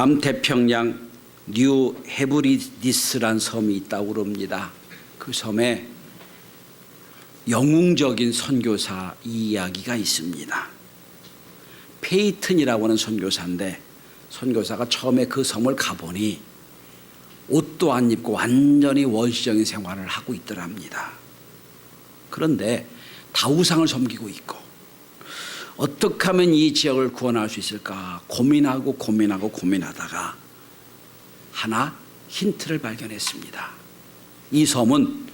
남태평양 뉴 헤브리디스란 섬이 있다고 그럽니다. 그 섬에 영웅적인 선교사 이야기가 있습니다. 페이튼이라고 하는 선교사인데 선교사가 처음에 그 섬을 가보니 옷도 안 입고 완전히 원시적인 생활을 하고 있더랍니다. 그런데 다우상을 섬기고 있고 어떻게 하면 이 지역을 구원할 수 있을까 고민하고 고민하고 고민하다가 하나 힌트를 발견했습니다. 이 섬은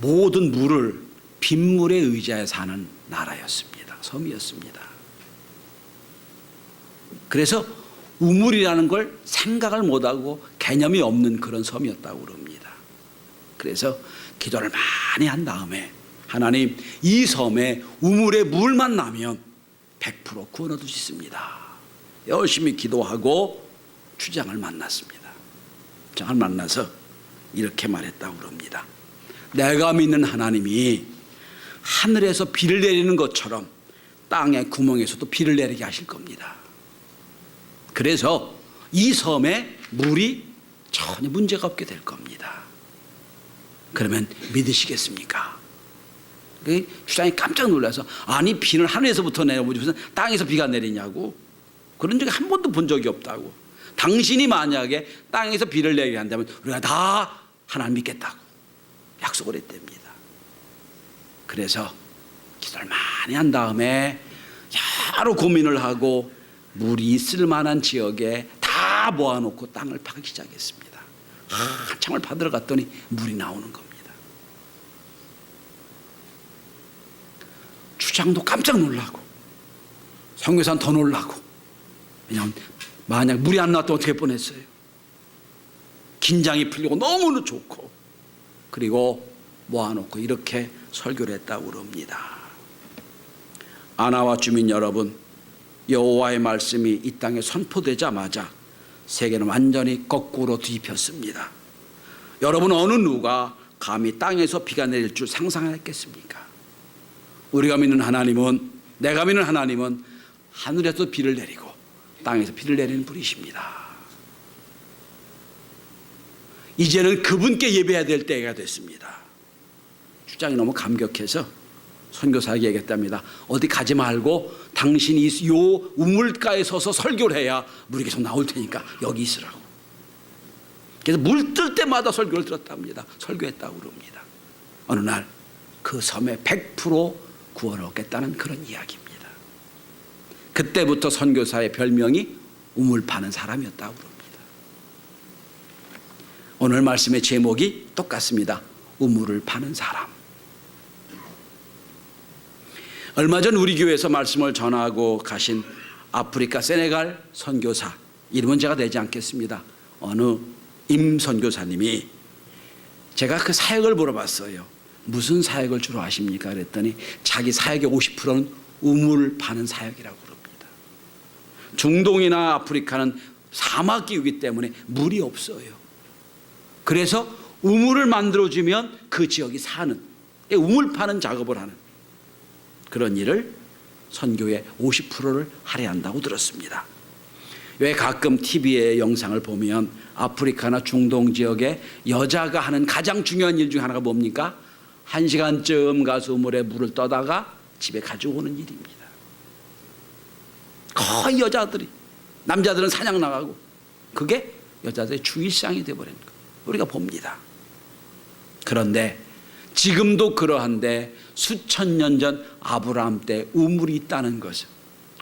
모든 물을 빗물에 의지하여 사는 나라였습니다. 섬이었습니다. 그래서 우물이라는 걸 생각을 못하고 개념이 없는 그런 섬이었다고 그럽니다. 그래서 기도를 많이 한 다음에 하나님 이 섬에 우물에 물만 나면 100% 구원 얻을 수 있습니다. 열심히 기도하고 주장을 만났습니다. 주장을 만나서 이렇게 말했다고 그럽니다. 내가 믿는 하나님이 하늘에서 비를 내리는 것처럼 땅의 구멍에서도 비를 내리게 하실 겁니다. 그래서 이 섬에 물이 전혀 문제가 없게 될 겁니다. 그러면 믿으시겠습니까? 그 주장이 깜짝 놀라서 아니 비는 하늘에서부터 내려오지 무슨 땅에서 비가 내리냐고 그런 적이 한 번도 본 적이 없다고 당신이 만약에 땅에서 비를 내게 한다면 우리가 다 하나님 믿겠다고 약속을 했답니다. 그래서 기도를 많이 한 다음에 여러 고민을 하고 물이 있을 만한 지역에 다 모아놓고 땅을 파기 시작했습니다. 한참을 파들어 갔더니 물이 나오는 겁니다. 주 장도 깜짝 놀라고 성교사는 더 놀라고 왜냐하면 만약 물이 안 나왔다면 어떻게 뻔했어요. 긴장이 풀리고 너무나 좋고 그리고 모아놓고 이렇게 설교를 했다고 그럽니다. 아나와 주민 여러분 여호와의 말씀이 이 땅에 선포되자마자 세계는 완전히 거꾸로 뒤집혔습니다. 여러분 어느 누가 감히 땅에서 비가 내릴 줄 상상했겠습니까? 우리가 믿는 하나님은 내가 믿는 하나님은 하늘에서 비를 내리고 땅에서 비를 내리는 분이십니다. 이제는 그분께 예배해야 될 때가 됐습니다. 주장이 너무 감격해서 선교사에게 얘기했답니다. 어디 가지 말고 당신이 요 우물가에 서서 설교를 해야 물이 계속 나올 테니까 여기 있으라고. 그래서 물 뜰 때마다 설교를 들었답니다. 설교했다고 그럽니다. 어느 날 그 섬에 100% 구원을 얻겠다는 그런 이야기입니다. 그때부터 선교사의 별명이 우물 파는 사람이었다고 그럽니다. 오늘 말씀의 제목이 똑같습니다. 우물을 파는 사람. 얼마 전 우리 교회에서 말씀을 전하고 가신 아프리카 세네갈 선교사 이름은 제가 되지 않겠습니다. 어느 임 선교사님이 제가 그 사역을 물어봤어요. 무슨 사역을 주로 하십니까? 그랬더니 자기 사역의 50%는 우물 파는 사역이라고 그럽니다. 중동이나 아프리카는 사막 기후이기 때문에 물이 없어요. 그래서 우물을 만들어주면 그 지역이 사는 우물 파는 작업을 하는 그런 일을 선교의 50%를 할애한다고 들었습니다. 왜 가끔 TV의 영상을 보면 아프리카나 중동 지역에 여자가 하는 가장 중요한 일 중 하나가 뭡니까? 한 시간쯤 가서 우물에 물을 떠다가 집에 가지고 오는 일입니다. 거의 여자들이 남자들은 사냥 나가고 그게 여자들의 주일상이 되어버린 거 우리가 봅니다. 그런데 지금도 그러한데 수천 년 전 아브라함 때 우물이 있다는 것은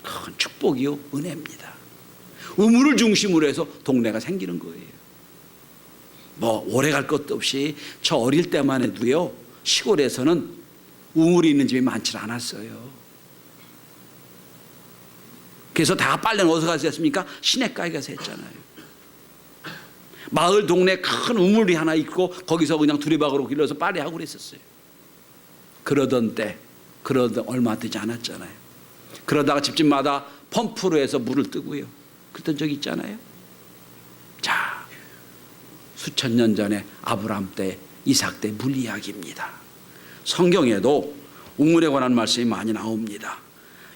큰 축복이요 은혜입니다. 우물을 중심으로 해서 동네가 생기는 거예요. 뭐 오래 갈 것도 없이 저 어릴 때만 해도요 시골에서는 우물이 있는 집이 많지 않았어요. 그래서 다 빨래는 어디서 가서 했습니까? 시냇가에 가서 했잖아요. 마을 동네 큰 우물이 하나 있고 거기서 그냥 두리박으로 길러서 빨래하고 그랬었어요. 그러던 때, 그러던 얼마 되지 않았잖아요. 그러다가 집집마다 펌프로 해서 물을 뜨고요. 그랬던 적 있잖아요. 자, 수천 년 전에 아브라함 때, 이삭 때물 이야기입니다. 성경에도 우물에 관한 말씀이 많이 나옵니다.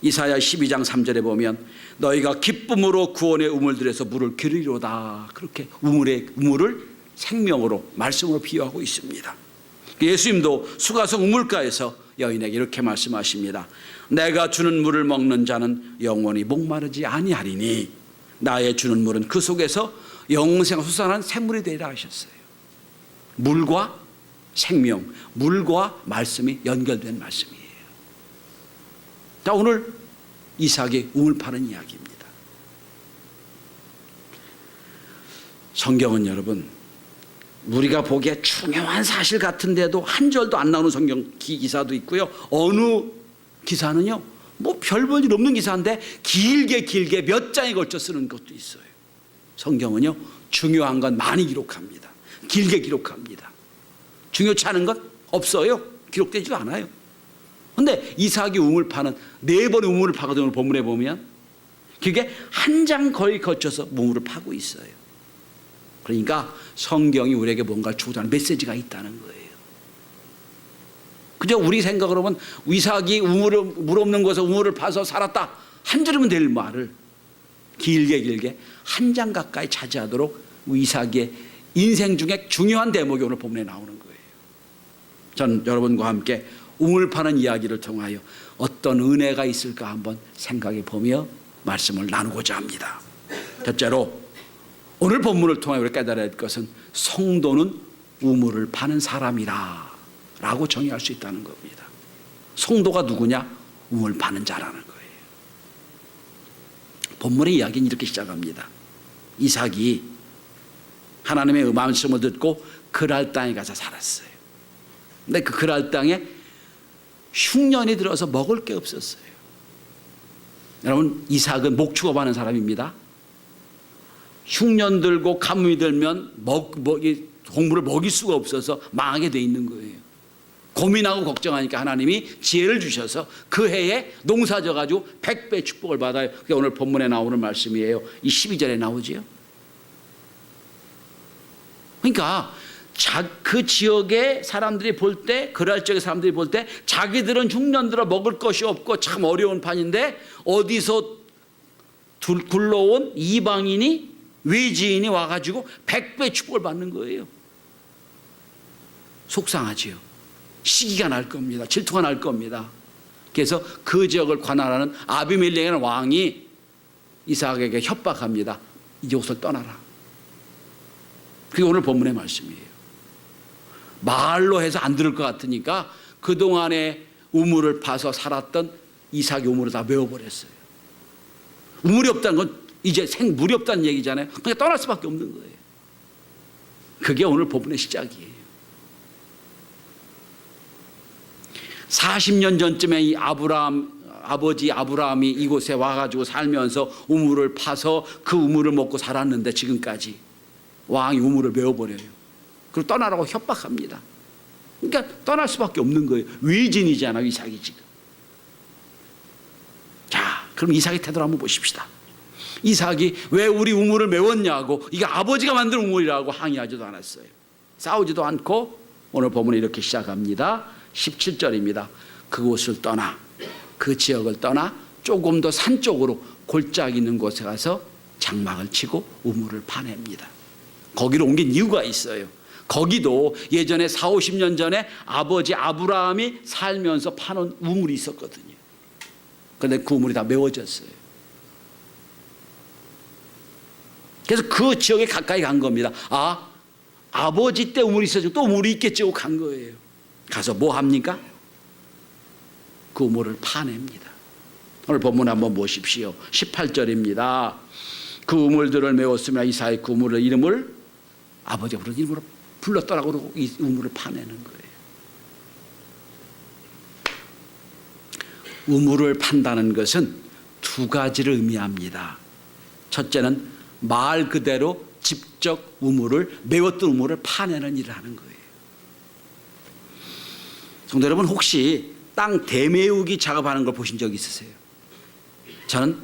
이사야 12장 3절에 보면 너희가 기쁨으로 구원의 우물들에서 물을 기르리로다. 그렇게 우물의 우물을 생명으로 말씀으로 비유하고 있습니다. 예수님도 수가성 우물가에서 여인에게 이렇게 말씀하십니다. 내가 주는 물을 먹는 자는 영원히 목마르지 아니하리니 나의 주는 물은 그 속에서 영생 솟아난 샘물이 되리라 하셨어요. 물과 생명, 물과 말씀이 연결된 말씀이에요. 자, 오늘 이삭의 우물 파는 이야기입니다. 성경은 여러분, 우리가 보기에 중요한 사실 같은데도 한 절도 안 나오는 성경 기- 기사도 있고요. 어느 기사는요, 뭐 별볼 일 없는 기사인데 길게 길게 몇 장에 걸쳐 쓰는 것도 있어요. 성경은요, 중요한 건 많이 기록합니다. 길게 기록합니다. 중요치 않은 건 없어요. 기록되지도 않아요. 근데 이삭이 우물 파는 네 번의 우물을 파거든요. 오늘 본문에 보면. 그게 한 장 거의 거쳐서 우물을 파고 있어요. 그러니까 성경이 우리에게 뭔가 주고자는 메시지가 있다는 거예요. 그저 우리 생각으로 보면 이삭이 우물을, 물 없는 곳에 우물을 파서 살았다. 한 줄이면 될 말을 길게 길게 한 장 가까이 차지하도록 이삭의 인생 중에 중요한 대목이 오늘 본문에 나오는 거예요. 전 여러분과 함께 우물 파는 이야기를 통하여 어떤 은혜가 있을까 한번 생각해 보며 말씀을 나누고자 합니다. 첫째로 오늘 본문을 통하여 우리 깨달아야 할 것은 성도는 우물을 파는 사람이라 라고 정의할 수 있다는 겁니다. 성도가 누구냐? 우물 파는 자라는 거예요. 본문의 이야기는 이렇게 시작합니다. 이삭이 하나님의 말씀을 듣고 그랄 땅에 가서 살았어요. 근데 그 그랄 땅에 흉년이 들어서 먹을 게 없었어요. 여러분 이삭은 목축업 하는 사람입니다. 흉년 들고 가뭄이 들면 먹, 먹이, 동물을 먹일 수가 없어서 망하게 돼 있는 거예요. 고민하고 걱정하니까 하나님이 지혜를 주셔서 그 해에 농사 져 가지고 백배 축복을 받아요. 그게 오늘 본문에 나오는 말씀이에요. 이 12절에 나오지요. 그러니까 자, 그 지역의 사람들이 볼 때, 그랄 지역의 사람들이 볼 때, 자기들은 흉년 들어 먹을 것이 없고 참 어려운 판인데, 어디서 둘, 굴러온 이방인이, 외지인이 와가지고 백배 축복을 받는 거예요. 속상하지요. 시기가 날 겁니다. 질투가 날 겁니다. 그래서 그 지역을 관할하는 아비멜렉이라는 왕이 이삭에게 협박합니다. 이곳을 떠나라. 그게 오늘 본문의 말씀이에요. 말로 해서 안 들을 것 같으니까 그동안에 우물을 파서 살았던 이삭의 우물을 다 메워버렸어요. 우물이 없다는 건 이제 생물이 없다는 얘기잖아요. 그냥 떠날 수밖에 없는 거예요. 그게 오늘 본문의 시작이에요. 40년 전쯤에 이 아브라함 아버지 아브라함이 이곳에 와가지고 살면서 우물을 파서 그 우물을 먹고 살았는데 지금까지 왕이 우물을 메워버려요. 그리고 떠나라고 협박합니다. 그러니까 떠날 수밖에 없는 거예요. 외진이잖아 이삭이 지금. 자, 그럼 이삭의 태도를 한번 보십시다. 이삭이 왜 우리 우물을 메웠냐고 이게 아버지가 만든 우물이라고 항의하지도 않았어요. 싸우지도 않고 오늘 본문에 이렇게 시작합니다. 17절입니다. 그곳을 떠나 그 지역을 떠나 조금 더 산 쪽으로 골짜기 있는 곳에 가서 장막을 치고 우물을 파냅니다. 거기로 옮긴 이유가 있어요. 거기도 예전에 4, 50년 전에 아버지 아브라함이 살면서 파는 우물이 있었거든요. 그런데 그 우물이 다 메워졌어요. 그래서 그 지역에 가까이 간 겁니다. 아, 아버지 때 우물이 있어지고 또 우물이 있겠지 하고 간 거예요. 가서 뭐 합니까? 그 우물을 파냅니다. 오늘 본문 한번 보십시오. 18절입니다. 그 우물들을 메웠으며 이사의 그 우물의 이름을 아버지가 부른 이름으로 불렀더라고 그러고 이 우물을 파내는 거예요. 우물을 판다는 것은 두 가지를 의미합니다. 첫째는 말 그대로 직접 우물을 메웠던 우물을 파내는 일을 하는 거예요. 성도 여러분 혹시 땅 대메우기 작업하는 걸 보신 적 있으세요? 저는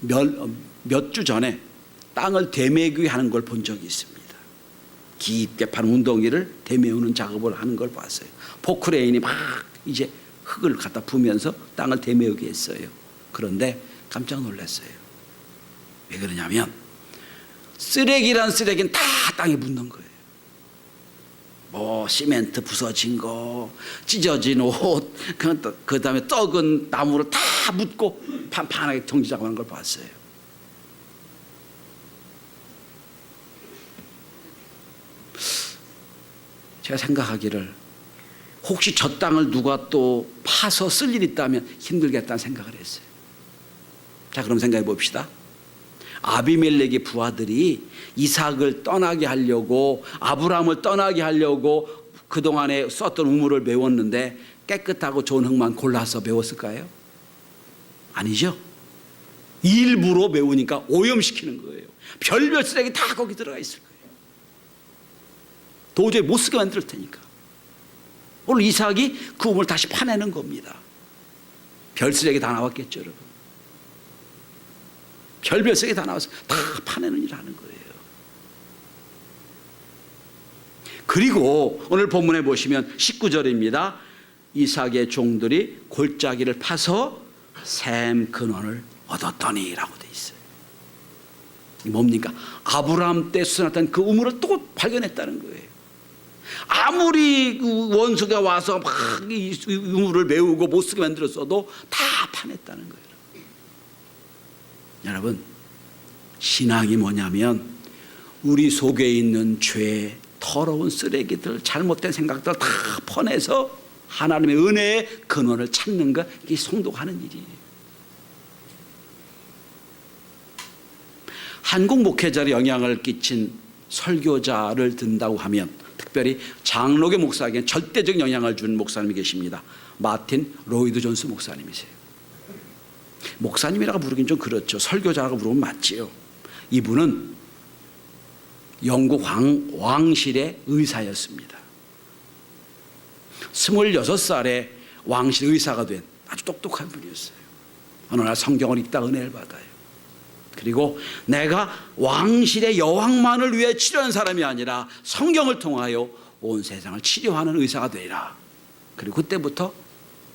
몇 주 전에 땅을 대메우기 하는 걸 본 적이 있습니다. 깊게 판 운동기를 대메우는 작업을 하는 걸 봤어요. 포크레인이 막 이제 흙을 갖다 부면서 땅을 대메우게 했어요. 그런데 깜짝 놀랐어요. 왜 그러냐면 쓰레기란 쓰레기는 다 땅에 묻는 거예요. 뭐 시멘트 부서진 거, 찢어진 옷, 그 다음에 떡은 나무로 다 묻고 판판하게 정지작업하는 걸 봤어요. 제가 생각하기를 혹시 저 땅을 누가 또 파서 쓸 일 있다면 힘들겠다는 생각을 했어요. 자, 그럼 생각해 봅시다. 아비멜렉의 부하들이 이삭을 떠나게 하려고 아브라함을 떠나게 하려고 그동안에 썼던 우물을 메웠는데 깨끗하고 좋은 흙만 골라서 메웠을까요? 아니죠. 일부러 메우니까 오염시키는 거예요. 별별 쓰레기 다 거기 들어가 거예요. 도저히 못 쓰게 만들 테니까. 오늘 이삭이 그 우물을 다시 파내는 겁니다. 별 쓰레기 다 나왔겠죠, 여러분. 별별 쓰레기 다 나와서 다 파내는 일을 하는 거예요. 그리고 오늘 본문에 보시면 19절입니다. 이삭의 종들이 골짜기를 파서 샘 근원을 얻었더니라고 돼 있어요. 이 뭡니까? 아브라함 때 수선했던 그 우물을 또 발견했다는 거예요. 아무리 그 원수가 와서 막이 우물을 메우고 못 쓰게 만들었어도 다 파냈다는 거예요. 여러분, 신앙이 뭐냐면 우리 속에 있는 죄, 더러운 쓰레기들, 잘못된 생각들 다 퍼내서 하나님의 은혜의 근원을 찾는 것, 이게 성도가 하는 일이에요. 한국 목회자의 영향을 끼친 설교자를 든다고 하면 특별히 장로교 목사에게 절대적 영향을 준 목사님이 계십니다. 마틴 로이드 존스 목사님이세요. 목사님이라고 부르긴 좀 그렇죠. 설교자라고 부르면 맞지요. 이분은 영국 왕, 왕실의 의사였습니다. 26살에 왕실 의사가 된 아주 똑똑한 분이었어요. 어느 날 성경을 읽다 은혜를 받아요. 그리고 내가 왕실의 여왕만을 위해 치료한 사람이 아니라 성경을 통하여 온 세상을 치료하는 의사가 되리라. 그리고 그때부터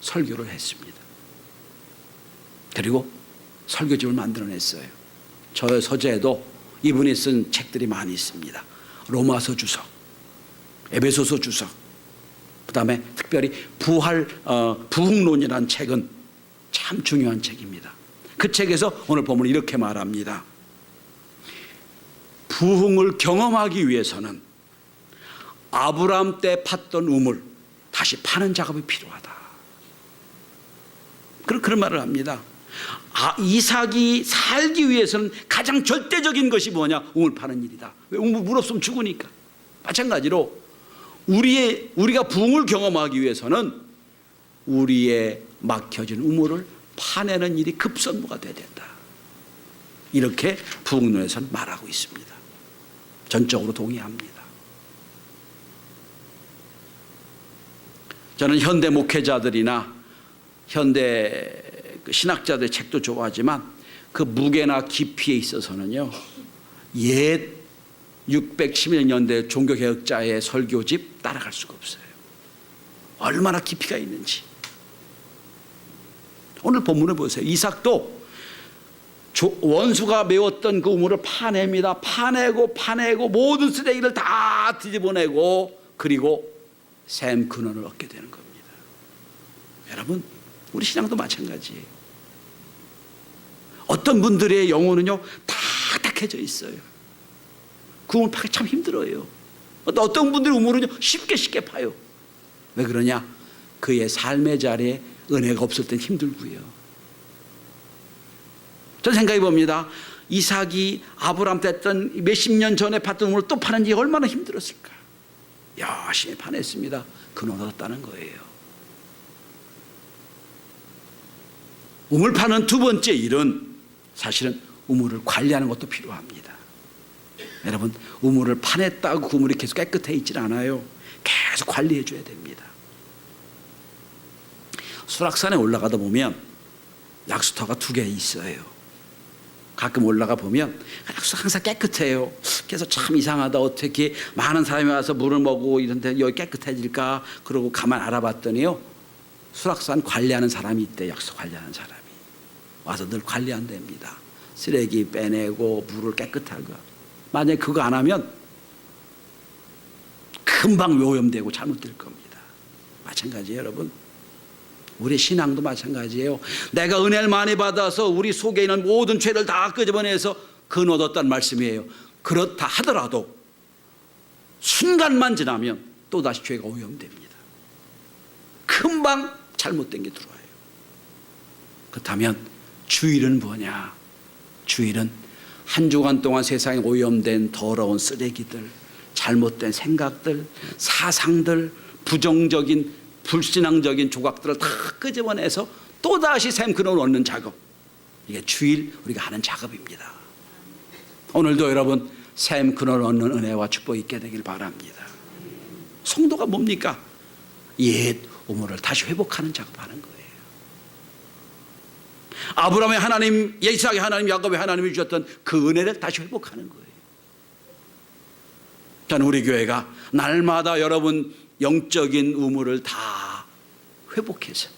설교를 했습니다. 그리고 설교집을 만들어냈어요. 저 서재에도 이분이 쓴 책들이 많이 있습니다. 로마서 주석, 에베소서 주석, 그 다음에 특별히 부활 어, 부흥론이라는 책은 참 중요한 책입니다. 그 책에서 오늘 보면 이렇게 말합니다. 부흥을 경험하기 위해서는 아브라함 때 팠던 우물 다시 파는 작업이 필요하다. 그런 그런 말을 합니다. 아, 이삭이 살기 위해서는 가장 절대적인 것이 뭐냐? 우물 파는 일이다. 왜 우물 물 없으면 죽으니까. 마찬가지로 우리의 우리가 부흥을 경험하기 위해서는 우리의 막혀진 우물을 파내는 일이 급선무가 돼야 된다. 이렇게 부흥론에서는 말하고 있습니다. 전적으로 동의합니다. 저는 현대 목회자들이나 현대 그 신학자들의 책도 좋아하지만 그 무게나 깊이에 있어서는요 옛 611년대 종교개혁자의 설교집 따라갈 수가 없어요. 얼마나 깊이가 있는지. 오늘 본문을 보세요. 이삭도 원수가 메웠던 그 우물을 파냅니다. 파내고 파내고 모든 쓰레기를 다 뒤집어내고 그리고 샘 근원을 얻게 되는 겁니다. 여러분 우리 신앙도 마찬가지예요. 어떤 분들의 영혼은요 다 탁해져 있어요. 그 우물 파기 참 힘들어요. 어떤 분들의 우물은요 쉽게 쉽게 파요. 왜 그러냐? 그의 삶의 자리에 은혜가 없을 땐 힘들고요. 전 생각해 봅니다. 이삭이 아브람 됐던 몇십 년 전에 팠던 우물을 또 파는 지 얼마나 힘들었을까. 열심히 파냈습니다. 근원 얻었다는 거예요. 우물 파는 두 번째 일은 사실은 우물을 관리하는 것도 필요합니다. 여러분, 우물을 파냈다고 그 우물이 계속 깨끗해 있질 않아요. 계속 관리해 줘야 됩니다. 수락산에 올라가다 보면 약수터가 두 개 있어요. 가끔 올라가 보면 약수터 항상 깨끗해요. 그래서 참 이상하다. 어떻게 많은 사람이 와서 물을 먹고 이런데 여기 깨끗해질까? 그러고 가만 알아봤더니요. 수락산 관리하는 사람이 있대. 약수터 관리하는 사람이. 와서 늘 관리 안 됩니다. 쓰레기 빼내고 물을 깨끗하게. 만약에 그거 안 하면 금방 오염되고 잘못될 겁니다. 마찬가지예요, 여러분. 우리 신앙도 마찬가지예요. 내가 은혜를 많이 받아서 우리 속에 있는 모든 죄를 다 끄집어내서 근 얻었다는 말씀이에요. 그렇다 하더라도 순간만 지나면 또다시 죄가 오염됩니다. 금방 잘못된 게 들어와요. 그렇다면 주일은 뭐냐? 주일은 한 주간 동안 세상에 오염된 더러운 쓰레기들, 잘못된 생각들, 사상들, 부정적인 불신앙적인 조각들을 다 끄집어내서 또다시 샘근을 얻는 작업. 이게 주일 우리가 하는 작업입니다. 오늘도 여러분 샘근을 얻는 은혜와 축복이 있게 되길 바랍니다. 성도가 뭡니까? 옛 우물을 다시 회복하는 작업하는 거예요. 아브라함의 하나님, 이삭의 하나님, 야곱의 하나님이 주셨던 그 은혜를 다시 회복하는 거예요. 저는 우리 교회가 날마다 여러분 영적인 우물을 다 회복해서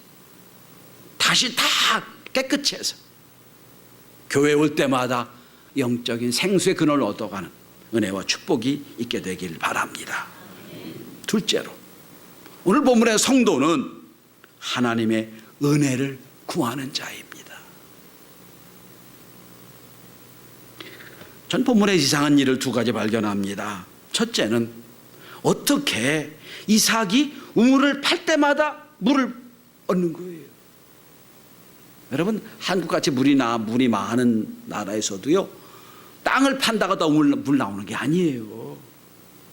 다시 다 깨끗이 해서 교회 올 때마다 영적인 생수의 근원을 얻어가는 은혜와 축복이 있게 되길 바랍니다. 둘째로 오늘 본문의 성도는 하나님의 은혜를 구하는 자입니다. 전 본문의 이상한 일을 두 가지 발견합니다. 첫째는 어떻게 이삭이 우물을 팔 때마다 물을 얻는 거예요. 여러분 한국같이 물이 나 물이 많은 나라에서도요 땅을 판다가 더 물, 물 나오는 게 아니에요.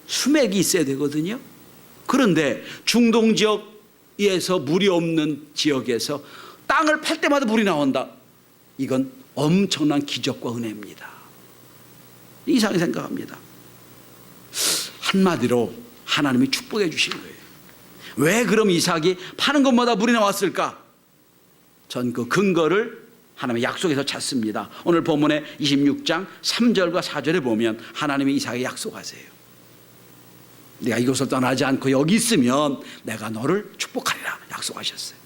수맥이 있어야 되거든요. 그런데 중동 지역에서 물이 없는 지역에서 땅을 팔 때마다 물이 나온다. 이건 엄청난 기적과 은혜입니다. 이상하게 생각합니다. 한마디로 하나님이 축복해 주신 거예요. 왜 그럼 이삭이 파는 것마다 물이 나왔을까? 전 그 근거를 하나님의 약속에서 찾습니다. 오늘 본문의 26장 3절과 4절에 보면 하나님이 이삭에 약속하세요. 내가 이곳을 떠나지 않고 여기 있으면 내가 너를 축복하리라 약속하셨어요.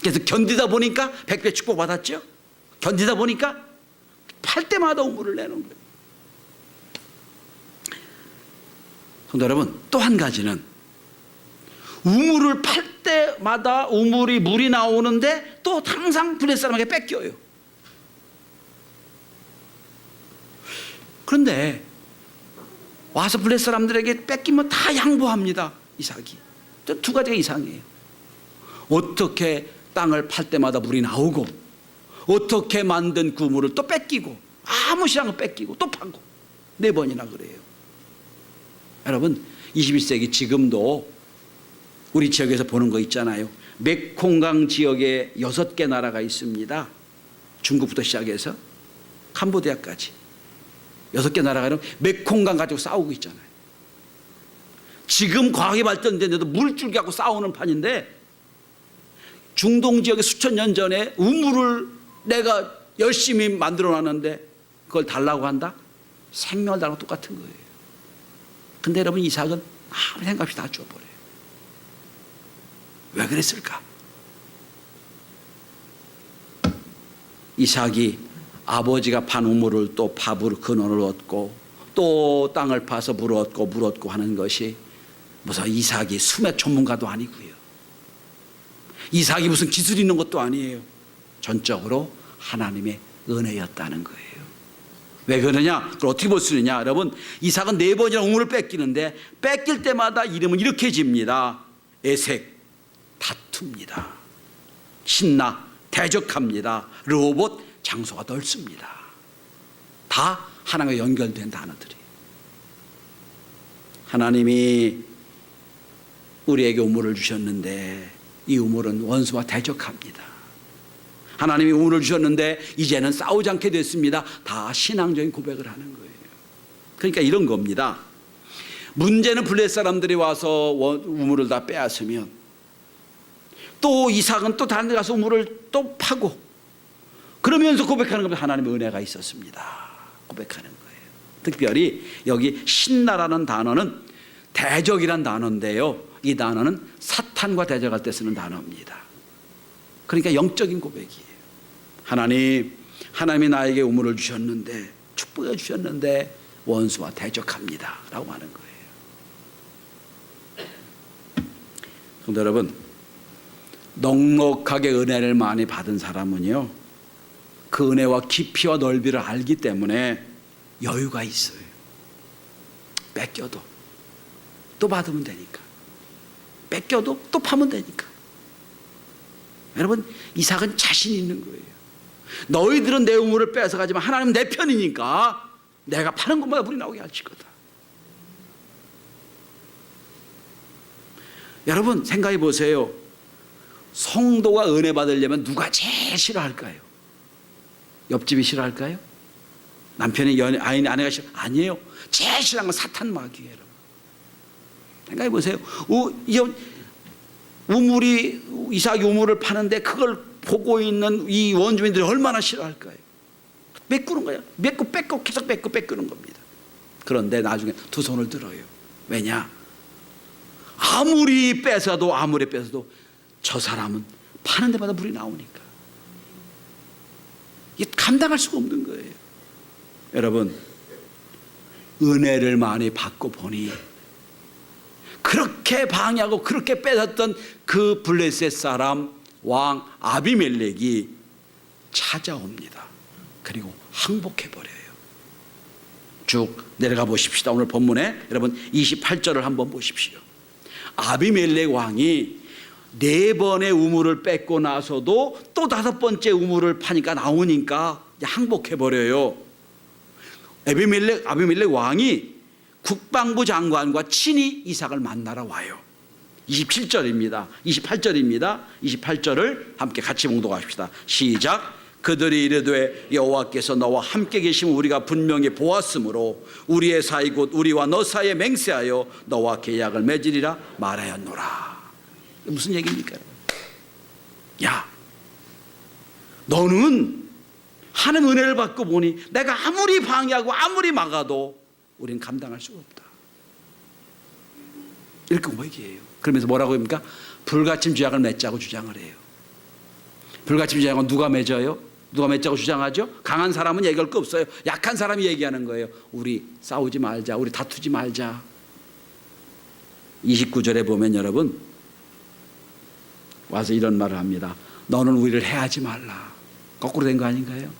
그래서 견디다 보니까 백배 축복 받았죠. 견디다 보니까 팔 때마다 우물을 내는 거예요. 성도 여러분, 또 한 가지는 우물을 팔 때마다 우물이 물이 나오는데 또 항상 블레 사람에게 뺏겨요. 그런데 와서 블레 사람들에게 뺏기면 다 양보합니다. 이삭이. 저두 가지가 이상해요. 어떻게 땅을 팔 때마다 물이 나오고 어떻게 만든 그 물을 또 뺏기고 아무 시장을 뺏기고 또 파고 네 번이나 그래요. 여러분 21세기 지금도 우리 지역에서 보는 거 있잖아요. 메콩강 지역에 여섯 개 나라가 있습니다. 중국부터 시작해서 캄보디아까지 여섯 개 나라가 메콩강 가지고 싸우고 있잖아요. 지금 과학이 발전됐는데도 물줄 갖고 싸우는 판인데 중동 지역에 수천 년 전에 우물을 내가 열심히 만들어 놨는데 그걸 달라고 한다? 생명을 달라고 똑같은 거예요. 근데 여러분 이삭은 아무 생각 없이 다 줘버려요. 왜 그랬을까? 이삭이 아버지가 판 우물을 또 밥으로 근원을 얻고 또 땅을 파서 물 얻고 물 얻고 하는 것이 무슨 이삭이 수맥 전문가도 아니고요. 이삭이 무슨 기술 있는 것도 아니에요. 전적으로 하나님의 은혜였다는 거예요. 왜 그러냐? 그걸 어떻게 볼 수 있느냐? 여러분, 이삭은 네 번이나 우물을 뺏기는데 뺏길 때마다 이름은 이렇게 집니다. 에색, 다툽니다. 신나, 대적합니다. 로봇, 장소가 넓습니다. 다 하나님과 연결된 단어들이. 하나님이 우리에게 우물을 주셨는데 이 우물은 원수와 대적합니다. 하나님이 우물을 주셨는데 이제는 싸우지 않게 됐습니다. 다 신앙적인 고백을 하는 거예요. 그러니까 이런 겁니다. 문제는 블레 사람들이 와서 우물을 다 빼앗으면 또 이삭은 또 다른 데 가서 우물을 또 파고 그러면서 고백하는 겁니다. 하나님의 은혜가 있었습니다. 고백하는 거예요. 특별히 여기 신나라는 단어는 대적이란 단어인데요. 이 단어는 사탄과 대적할 때 쓰는 단어입니다. 그러니까 영적인 고백이에요. 하나님, 하나님이 나에게 우물을 주셨는데 축복해 주셨는데 원수와 대적합니다 라고 하는 거예요. 성도 여러분, 넉넉하게 은혜를 많이 받은 사람은요, 그 은혜와 깊이와 넓이를 알기 때문에 여유가 있어요. 뺏겨도 또 받으면 되니까. 뺏겨도 또 파면 되니까. 여러분, 이삭은 자신 있는 거예요. 너희들은 내 우물을 뺏어가지만 하나님 내 편이니까 내가 파는 것마다 불이 나오게 할지 거다. 여러분 생각해 보세요. 성도가 은혜 받으려면 누가 제일 싫어할까요? 옆집이 싫어할까요? 남편이 연, 아니, 아내가 싫어? 아니에요. 제일 싫어하는 건 사탄 마귀예요. 생각해 보세요. 우물이 이삭이 우물을 파는데 그걸 보고 있는 이 원주민들이 얼마나 싫어할까요? 메꾸는 거야. 메꾸 뺏고 계속 뺏고 뺏기는 겁니다. 그런데 나중에 두 손을 들어요. 왜냐? 아무리 뺏어도 아무리 뺏어도 저 사람은 파는 데마다 물이 나오니까 이게 감당할 수가 없는 거예요. 여러분 은혜를 많이 받고 보니 그렇게 방해하고 그렇게 뺏었던 그 블레셋 사람 왕 아비멜렉이 찾아옵니다. 그리고 항복해 버려요. 쭉 내려가 보십시다. 오늘 본문에 여러분 28절을 한번 보십시오. 아비멜렉 왕이 네 번의 우물을 뺏고 나서도 또 다섯 번째 우물을 파니까 나오니까 항복해 버려요. 아비멜렉 아비멜렉 왕이 국방부 장관과 친히 이삭을 만나러 와요. 27절입니다. 28절입니다. 28절을 함께 같이 봉독합시다. 시작. 그들이 이르되 여호와께서 너와 함께 계시면 우리가 분명히 보았으므로 우리의 사이 곧 우리와 너 사이에 맹세하여 너와 계약을 맺으리라 말하였노라. 무슨 얘기입니까? 야, 너는 하는 은혜를 받고 보니 내가 아무리 방해하고 아무리 막아도 우리는 감당할 수가 없다. 이렇게 얘기해요. 그러면서 뭐라고 합니까? 불가침 죄악을 맺자고 주장을 해요. 불가침 죄악은 누가 맺어요? 누가 맺자고 주장하죠? 강한 사람은 얘기할 거 없어요. 약한 사람이 얘기하는 거예요. 우리 싸우지 말자. 우리 다투지 말자. 29절에 보면 여러분 와서 이런 말을 합니다. 너는 우리를 해하지 말라. 거꾸로 된 거 아닌가요?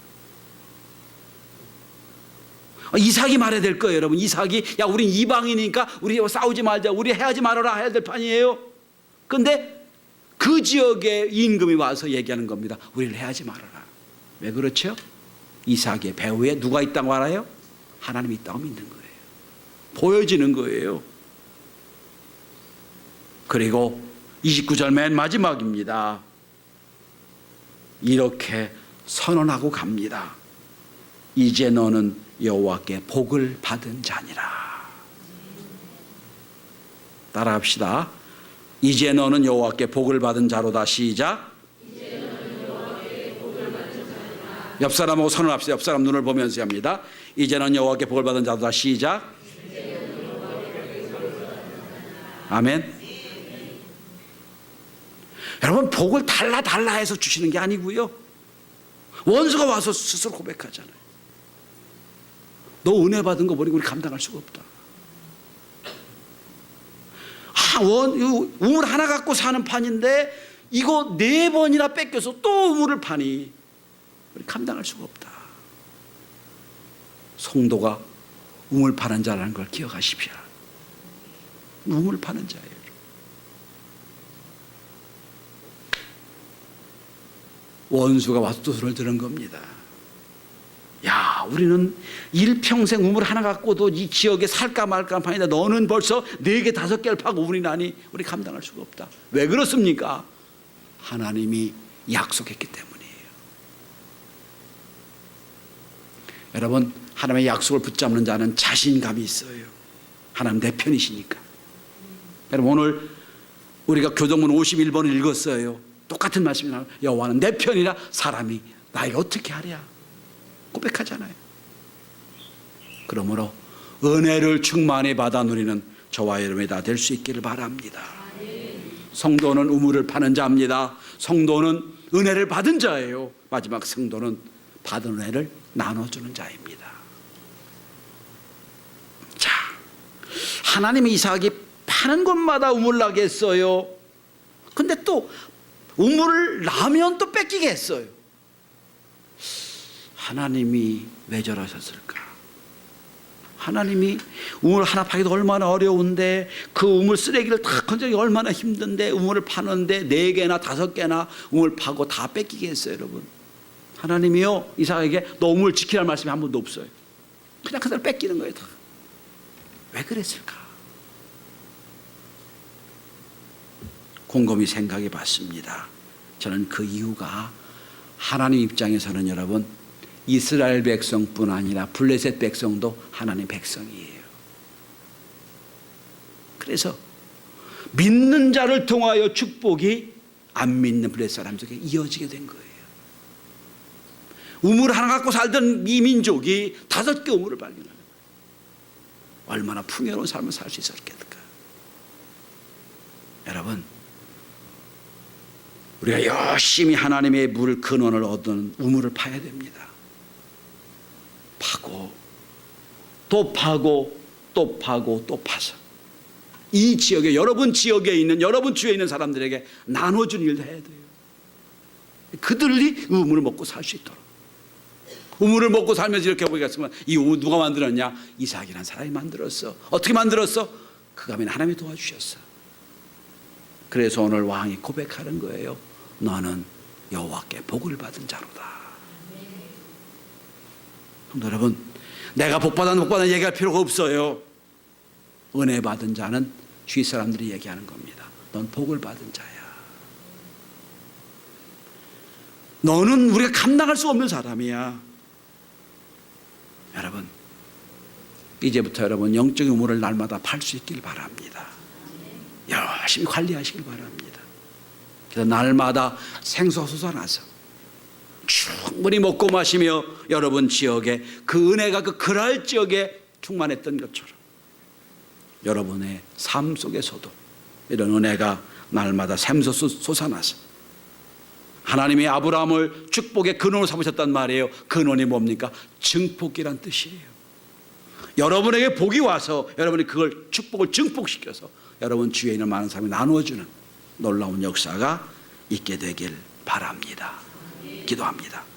어, 이삭이 말해야 될 거예요, 여러분. 이삭이 야, 우린 이방이니까 우리 싸우지 말자. 우리 해하지 말아라 해야 될 판이에요. 근데 그 지역의 임금이 와서 얘기하는 겁니다. 우리를 해하지 말아라. 왜 그렇죠? 이삭의 배후에 누가 있다고 알아요? 하나님이 있다고 믿는 거예요. 보여지는 거예요. 그리고 29절 맨 마지막입니다. 이렇게 선언하고 갑니다. 이제 너는 여호와께 복을 받은 자니라. 따라합시다. 이제 너는 여호와께 복을 받은 자로다. 시작. 옆 사람하고 선언합시다. 옆 사람 눈을 보면서 합니다. 이제는 여호와께 복을 받은 자로다. 시작. 아멘. 여러분 복을 달라 달라 해서 주시는 게 아니고요. 원수가 와서 스스로 고백하잖아요. 너 은혜 받은 거 보니 우리 감당할 수가 없다. 아, 원, 우물 하나 갖고 사는 판인데 이거 네 번이나 뺏겨서 또 우물을 파니 우리 감당할 수가 없다. 송도가 우물 파는 자라는 걸 기억하십시오. 우물 파는 자예요. 원수가 와서 또 손을 드는 겁니다. 야, 우리는 일평생 우물 하나 갖고도 이 지역에 살까 말까 한 판인데 너는 벌써 네 개, 다섯 개를 파고 우리 나니 우리 감당할 수가 없다. 왜 그렇습니까? 하나님이 약속했기 때문이에요. 여러분, 하나님의 약속을 붙잡는 자는 자신감이 있어요. 하나님 내 편이시니까. 여러분, 오늘 우리가 교동문 51번을 읽었어요. 똑같은 말씀이 나와요. 여호와는 내 편이라 사람이 나에게 어떻게 하랴. 고백하잖아요. 그러므로 은혜를 충만히 받아 누리는 저와 여러분이 다 될 수 있기를 바랍니다. 성도는 우물을 파는 자입니다. 성도는 은혜를 받은 자예요. 마지막 성도는 받은 은혜를 나눠주는 자입니다. 자, 하나님이 이삭이 파는 곳마다 우물 나게 했어요. 근데 또 우물을 나면 또 뺏기게 했어요. 하나님이 왜 저러셨을까? 하나님이 우물 하나 파기도 얼마나 어려운데 그 우물 쓰레기를 다 건져기 얼마나 힘든데 우물을 파는데 네 개나 다섯 개나 우물 파고 다 뺏기게 했어요, 여러분. 하나님이요 이삭에게 너 우물 지키라는 말씀이 한 번도 없어요. 그냥 그대로 뺏기는 거예요, 다. 왜 그랬을까? 곰곰이 생각해 봤습니다. 저는 그 이유가 하나님 입장에서는 여러분 이스라엘 백성뿐 아니라 블레셋 백성도 하나님 백성이에요. 그래서 믿는 자를 통하여 축복이 안 믿는 블레셋 사람들에게 이어지게 된 거예요. 우물 하나 갖고 살던 이 민족이 다섯 개 우물을 거예요. 얼마나 풍요로운 삶을 살 수 있었겠을까. 여러분, 우리가 열심히 하나님의 물 근원을 얻는 우물을 파야 됩니다. 파고 또 파고 또 파고 또 파서 이 지역에 여러분 지역에 있는 여러분 주위에 있는 사람들에게 나눠준 일을 해야 돼요. 그들이 우물을 먹고 살 수 있도록. 우물을 먹고 살면서 이렇게 보겠으면 이 우물 누가 만들었냐? 이삭이라는 사람이 만들었어. 어떻게 만들었어? 그가 아닌 하나님이 도와주셨어. 그래서 오늘 왕이 고백하는 거예요. 너는 여호와께 복을 받은 자로다. 여러분, 내가 복 받았는 복 받았는 얘기할 필요가 없어요. 은혜 받은 자는 주위 사람들이 얘기하는 겁니다. 넌 복을 받은 자야. 너는 우리가 감당할 수 없는 사람이야. 여러분, 이제부터 여러분 영적인 우물을 날마다 팔 수 있길 바랍니다. 열심히 관리하시길 바랍니다. 그래서 날마다 생수 솟아나서 충분히 먹고 마시며 여러분 지역에 그 은혜가 그 그랄 지역에 충만했던 것처럼 여러분의 삶 속에서도 이런 은혜가 날마다 샘솟 솟아나서 하나님이 아브라함을 축복의 근원으로 삼으셨단 말이에요. 근원이 뭡니까? 증폭이란 뜻이에요. 여러분에게 복이 와서 여러분이 그걸 축복을 증폭시켜서 여러분 주위에 있는 많은 사람이 나누어주는 놀라운 역사가 있게 되길 바랍니다. 기도합니다.